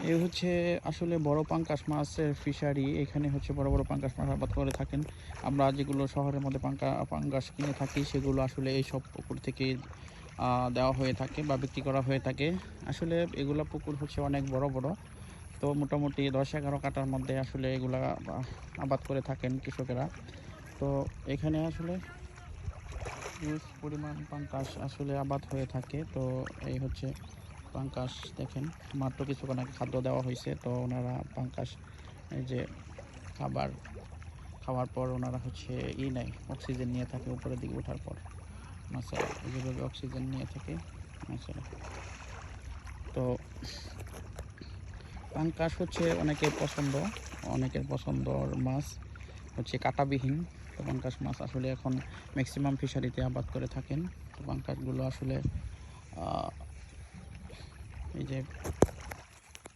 এই হচ্ছে আসলে বড় পাঙ্কাশ মাছের ফিশারি এখানে হচ্ছে বড় বড় পাঙ্কাশ মাছ আবাদ করে থাকেন। আমরা যেগুলো শহরের মধ্যে পাঙ্কা পাঙ্কাশ কিনে থাকি, সেগুলো আসলে এই সব পুকুর থেকে দেওয়া হয়ে থাকে বা বিক্রি করা হয়ে থাকে। আসলে এগুলো পুকুর হচ্ছে অনেক বড় বড়। তো মোটামুটি দশ এগারো কাটার মধ্যে আসলে এগুলা আবাদ করে থাকেন কৃষকেরা। তো এখানে আসলে পরিমাণ পাঙ্কাশ আসলে আবাদ হয়ে থাকে। তো এই হচ্ছে পাঙ্কাশ দেখেন, মাত্র কিছুক্ষণ আগে খাদ্য দেওয়া হয়েছে। তো ওনারা পাঙ্কাশ, এই যে খাবার, খাওয়ার পর ওনারা হচ্ছে ই নেয়, অক্সিজেন নিয়ে থাকে উপরের দিকে ওঠার পর। মাছেরা যেভাবে অক্সিজেন নিয়ে থাকে মাছেরা তো পাঙ্কাশ হচ্ছে অনেকের পছন্দ, অনেকের পছন্দর মাছ হচ্ছে কাটাবিহীন। তো পাঙ্কাশ মাছ আসলে এখন ম্যাক্সিমাম ফিশারিতে আবাদ করে থাকেন। তো পাঙ্কাশগুলো আসলে আহ, এই যে